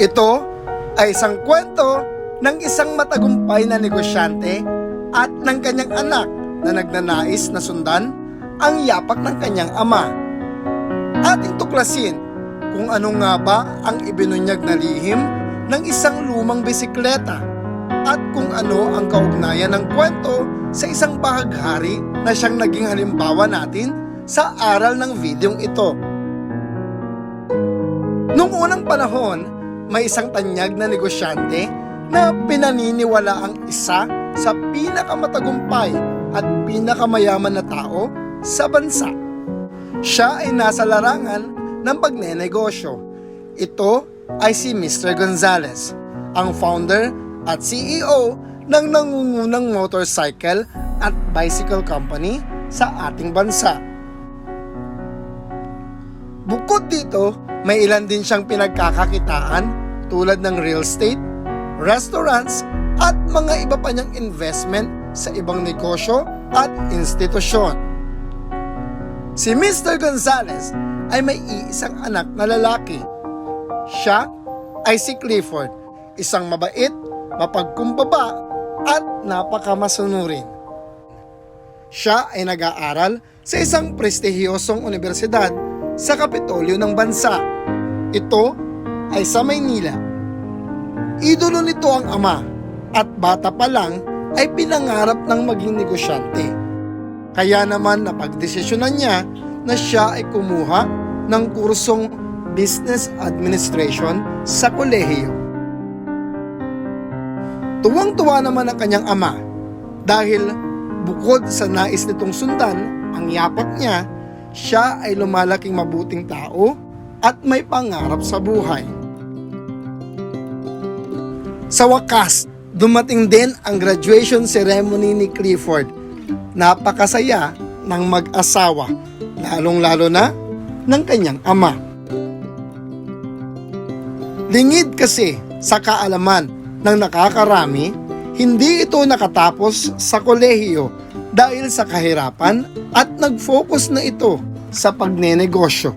Ito ay isang kwento ng isang matagumpay na negosyante at ng kanyang anak na nagnanais na sundan ang yapak ng kanyang ama. Ating tuklasin kung ano nga ba ang ibinunyag na lihim ng isang lumang bisikleta at kung ano ang kaugnayan ng kwento sa isang bahaghari na siyang naging halimbawa natin sa aral ng videong ito. Noong unang panahon, may isang tanyag na negosyante na pinaniniwala ang isa sa pinakamatagumpay at pinakamayaman na tao sa bansa. Siya ay nasa larangan ng pagnenegosyo. Ito ay si Mr. Gonzales, ang founder at CEO ng nangungunang motorcycle at bicycle company sa ating bansa. Bukod dito, may ilan din siyang pinagkakakitaan tulad ng real estate, restaurants, at mga iba pa niyang investment sa ibang negosyo at institusyon. Si Mr. Gonzales ay may iisang anak na lalaki. Siya ay si Clifford, isang mabait, mapagkumbaba, at napakamasunurin. Siya ay nag-aaral sa isang prestihiyosong universidad sa Kapitolyo ng bansa. Ito ay sa Maynila. Idolo nito ang ama at bata pa lang ay pinangarap ng maging negosyante. Kaya naman napagdesisyonan niya na siya ay kumuha ng kursong Business Administration sa kolehiyo. Tuwang-tuwa naman ang kanyang ama dahil bukod sa nais nitong sundan ang yapak niya, siya ay lumalaking mabuting tao at may pangarap sa buhay. Sa wakas, dumating din ang graduation ceremony ni Clifford. Napakasaya ng mag-asawa, lalong-lalo na ng kanyang ama. Lingid kasi sa kaalaman ng nakakarami, hindi ito nakatapos sa kolehiyo dahil sa kahirapan at nag-focus na ito sa pagnenegosyo.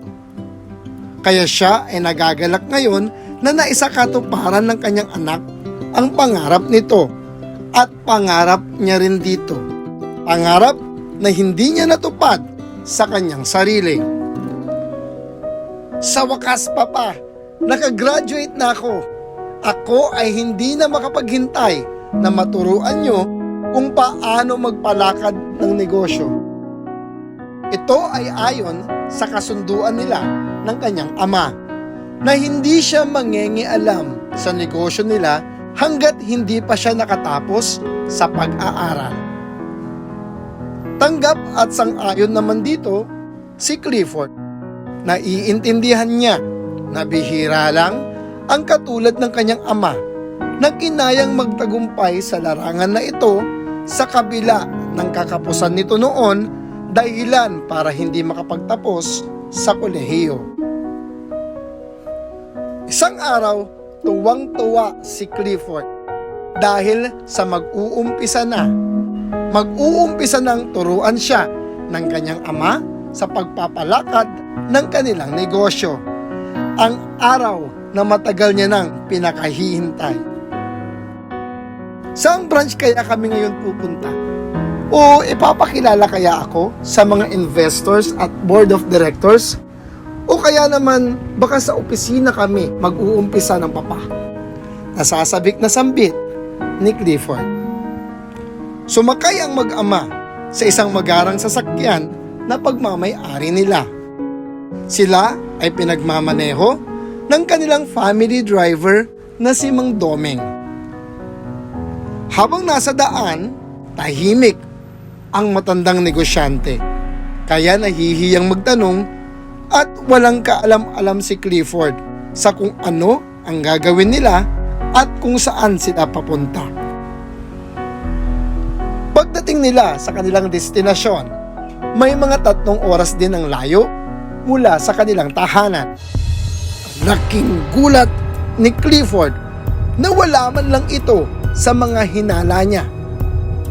Kaya siya ay nagagalak ngayon na naisakatuparan ng kanyang anak ang pangarap nito at pangarap niya rin dito. Pangarap na hindi niya natupad sa kanyang sarili. Sa wakas papa, nakagraduate na ako. Ako ay hindi na makapaghintay na maturuan nyo kung paano magpalakad ng negosyo. Ito ay ayon sa kasunduan nila ng kanyang ama na hindi siya mangengialam sa negosyo nila hanggat hindi pa siya nakatapos sa pag-aaral. Tanggap at sang-ayon naman dito si Clifford. Naiintindihan niya na bihira lang ang katulad ng kanyang ama na kinayang magtagumpay sa larangan na ito sa kabila ng kakapusan nito noon dahilan para hindi makapagtapos sa kolehiyo. Isang araw, tuwang-tuwa si Clifford dahil sa mag-uumpisa na. Mag-uumpisa ng turuan siya ng kanyang ama sa pagpapalakad ng kanilang negosyo. Ang araw na matagal niya nang pinakahihintay. Saan branch kaya kami ngayon pupunta? O ipapakilala kaya ako sa mga investors at board of directors? O kaya naman baka sa opisina kami mag-uumpisa ng papa? Nasasabik na sambit ni Clifford. Sumakay ang mag-ama sa isang magarang sasakyan na pagmamay-ari nila. Sila ay pinagmamaneho ng kanilang family driver na si Mang Domeng. Habang nasa daan, tahimik ang matandang negosyante. Kaya nahihiyang magtanong at walang kaalam-alam si Clifford sa kung ano ang gagawin nila at kung saan sila papunta. Pagdating nila sa kanilang destinasyon, may mga tatlong oras din ang layo mula sa kanilang tahanan. Laking gulat ni Clifford na wala man lang ito sa mga hinala niya.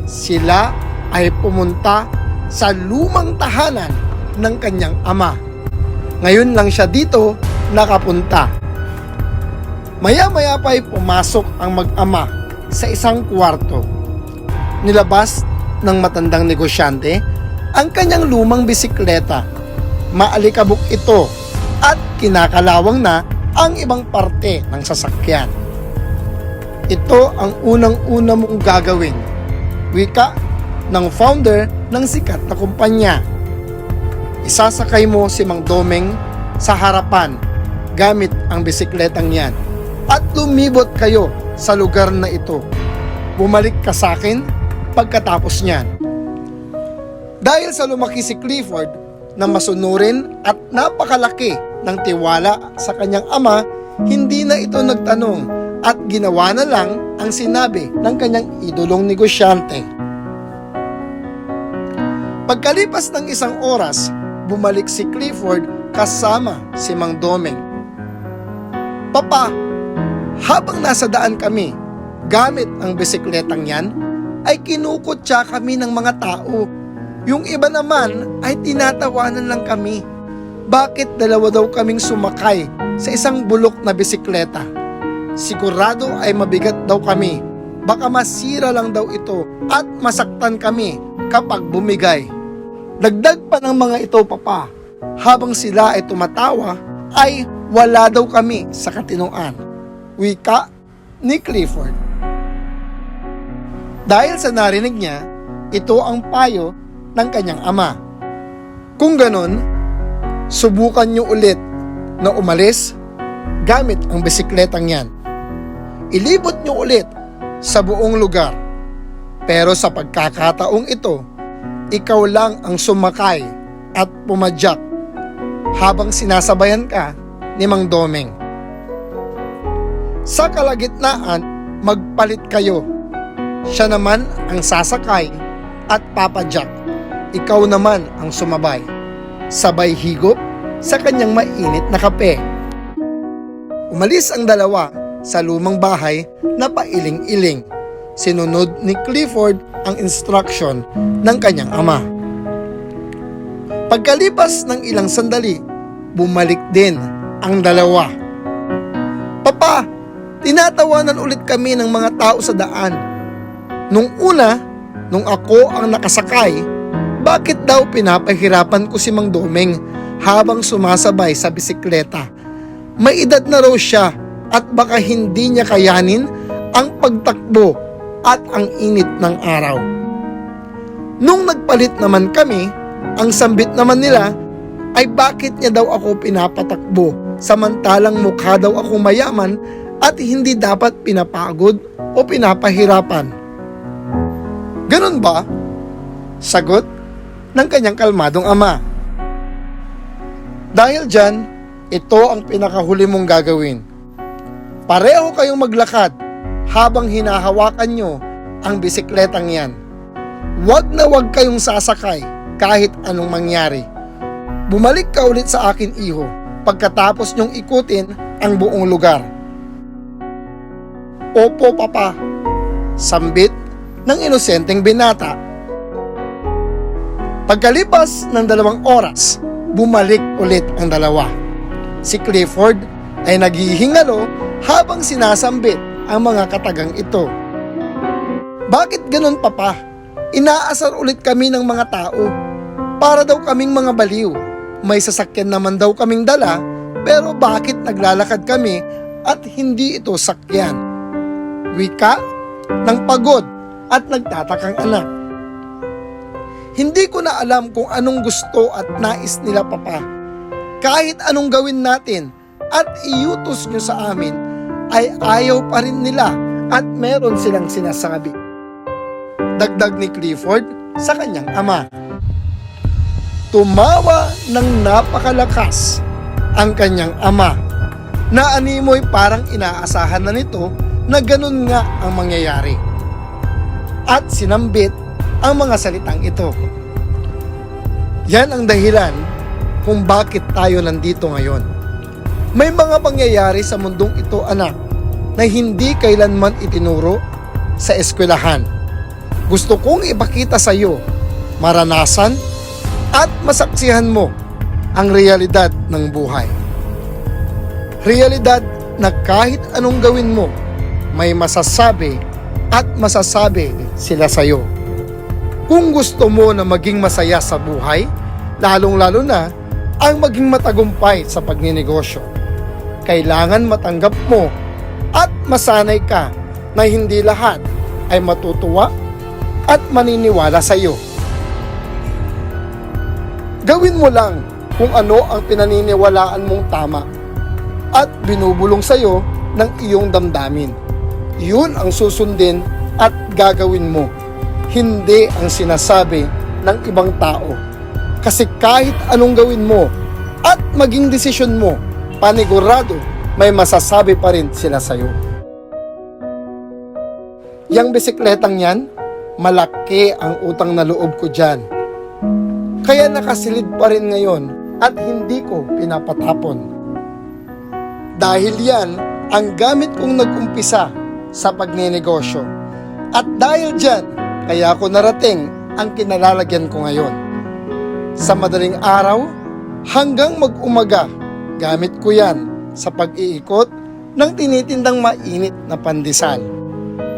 Sila ay pumunta sa lumang tahanan ng kanyang ama. Ngayon lang siya dito nakapunta. Maya-maya pa ay pumasok ang mag-ama sa isang kwarto. Nilabas ng matandang negosyante ang kanyang lumang bisikleta. Maalikabok ito at kinakalawang na ang ibang parte ng sasakyan. Ito ang unang-una mong gagawin. Wika ng founder ng sikat na kumpanya. Isasakay mo si Mang Domeng sa harapan gamit ang bisikletang yan at lumibot kayo sa lugar na ito. Bumalik ka sa akin pagkatapos niyan. Dahil sa lumaki si Clifford na masunurin at napakalaki ng tiwala sa kanyang ama, hindi na ito nagtanong at ginawa na lang ang sinabi ng kanyang idolong negosyante. Pagkalipas ng isang oras, bumalik si Clifford kasama si Mang Domeng. Papa, habang nasa daan kami, gamit ang bisikletang yan, ay kinukutya kami ng mga tao. Yung iba naman ay tinatawanan lang kami. Bakit dalawa daw kaming sumakay sa isang bulok na bisikleta? Sigurado ay mabigat daw kami. Baka masira lang daw ito at masaktan kami kapag bumigay. Dagdag pa ng mga ito, Papa. Habang sila ay tumatawa, ay wala daw kami sa katinuan. Wika ni Clifford. Dahil sa narinig niya, ito ang payo ng kanyang ama. Kung ganon, subukan niyo ulit na umalis gamit ang bisikletang yan. Ilibot niyo ulit sa buong lugar. Pero sa pagkakataong ito, ikaw lang ang sumakay at pumadyak habang sinasabayan ka ni Mang Domeng. Sa kalagitnaan, magpalit kayo. Siya naman ang sasakay at papadyak. Ikaw naman ang sumabay. Sabay higop sa kanyang mainit na kape. Umalis ang dalawa sa lumang bahay na pailing-iling. Sinunod ni Clifford ang instruction ng kanyang ama. Pagkalipas ng ilang sandali, bumalik din ang dalawa. Papa, tinatawanan ulit kami ng mga tao sa daan. Nung una, nung ako ang nakasakay, bakit daw pinapahirapan ko si Mang Domeng habang sumasabay sa bisikleta? May edad na raw siya at baka hindi niya kayanin ang pagtakbo at ang init ng araw. Nung nagpalit naman kami, ang sambit naman nila ay bakit niya daw ako pinapatakbo samantalang mukha daw ako mayaman at hindi dapat pinapagod o pinapahirapan. Ganun ba? Sagot ng kanyang kalmadong ama. Dahil dyan, ito ang pinakahuli mong gagawin. Pareho kayong maglakad habang hinahawakan nyo ang bisikletang yan. Huwag na huwag kayong sasakay kahit anong mangyari. Bumalik ka ulit sa akin, iho, pagkatapos nyong ikutin ang buong lugar. Opo, papa. Sambit ng inosenteng binata. Pagkalipas ng dalawang oras, bumalik ulit ang dalawa. Si Clifford ay naghihingalo habang sinasambit ang mga katagang ito. Bakit ganun papa? Inaasar ulit kami ng mga tao. Para daw kaming mga baliw. May sasakyan naman daw kaming dala, pero bakit naglalakad kami at hindi ito sakyan? Wika ng pagod at nagtatakang anak. Hindi ko na alam kung anong gusto at nais nila papa. Kahit anong gawin natin at iutos nyo sa amin, ay ayaw pa rin nila at meron silang sinasabi. Dagdag ni Clifford sa kanyang ama. Tumawa ng napakalakas ang kanyang ama na animoy parang inaasahan na nito na ganun nga ang mangyayari. At sinambit ang mga salitang ito. Yan ang dahilan kung bakit tayo nandito ngayon. May mga pangyayari sa mundong ito anak na hindi kailanman itinuro sa eskwelahan. Gusto kong ipakita sa iyo, maranasan at masaksihan mo ang realidad ng buhay. Realidad na kahit anong gawin mo, may masasabi at masasabi sila sa'yo. Kung gusto mo na maging masaya sa buhay, lalong-lalo na ang maging matagumpay sa pagninegosyo, kailangan matanggap mo at masanay ka na hindi lahat ay matutuwa at maniniwala sa iyo. Gawin mo lang kung ano ang pinaniniwalaan mong tama at binubulong sa iyo ng iyong damdamin. Yun ang susundin at gagawin mo, hindi ang sinasabi ng ibang tao. Kasi kahit anong gawin mo at maging desisyon mo, panigurado may masasabi pa rin sila sa'yo. Yang bisikletang yan, malaki ang utang na loob ko dyan. Kaya nakasilid pa rin ngayon at hindi ko pinapatapon. Dahil yan ang gamit kong nag-umpisa sa pagninegosyo. At dahil dyan, kaya ako narating ang kinalalagyan ko ngayon. Sa madaling araw, hanggang mag-umaga, gamit ko yan sa pag-iikot ng tinitindang mainit na pandesal.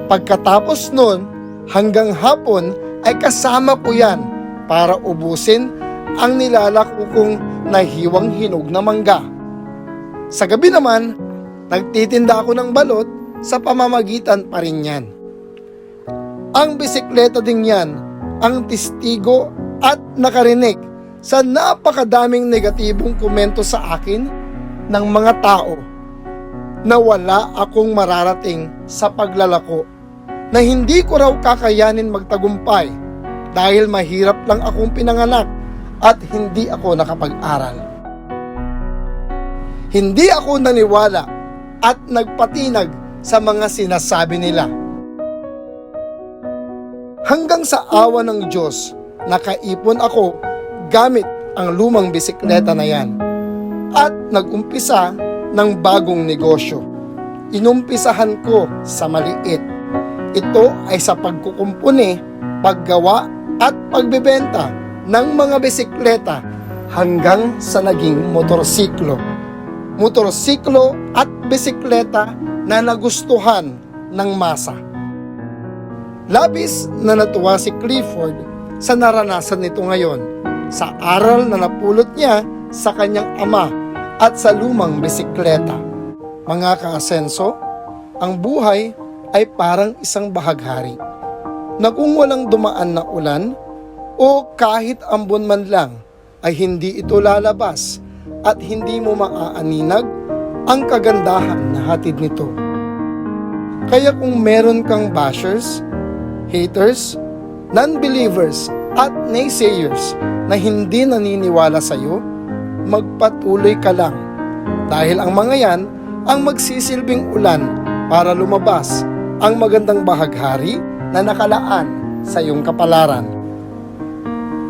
Pagkatapos nun, hanggang hapon ay kasama ko yan para ubusin ang nilalako kong nahiwang hinog na mangga. Sa gabi naman, nagtitinda ako ng balot sa pamamagitan pa rin yan. Ang bisikleta ding yan ang testigo at nakarinig sa napakadaming negatibong komento sa akin ng mga tao na wala akong mararating sa paglalako na hindi ko raw kakayanin magtagumpay dahil mahirap lang akong pinanganak at hindi ako nakapag-aral. Hindi ako naniwala at nagpatinag sa mga sinasabi nila. Hanggang sa awa ng Diyos, nakaipon ako gamit ang lumang bisikleta na yan at nagumpisa ng bagong negosyo. Inumpisahan ko sa maliit. Ito ay sa pagkukumpuni, paggawa at pagbebenta ng mga bisikleta hanggang sa naging motorsiklo. Motorsiklo at bisikleta na nagustuhan ng masa. Labis na natuwa si Clifford sa naranasan nito ngayon sa aral na napulot niya sa kanyang ama at sa lumang bisikleta. Mga kaasenso, ang buhay ay parang isang bahaghari na kung walang dumaan na ulan o kahit ambon man lang ay hindi ito lalabas at hindi mo maaaninag ang kagandahan na hatid nito. Kaya kung meron kang bashers, haters, non-believers at naysayers na hindi naniniwala sa iyo, magpatuloy ka lang. Dahil ang mga yan ang magsisilbing ulan para lumabas ang magandang bahaghari na nakalaan sa iyong kapalaran.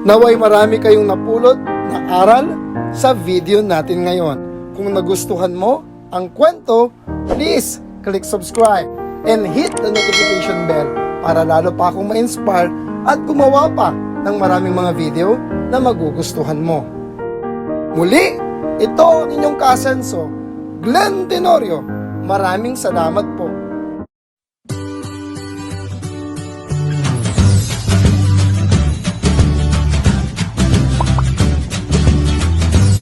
Naway marami kayong napulot na aral sa video natin ngayon. Kung nagustuhan mo ang kwento, please click subscribe and hit the notification bell para lalo pa akong ma-inspire at gumawa pa ng maraming mga video na magugustuhan mo. Muli, ito ang inyong kasenso, Glenn Tenorio. Maraming salamat po.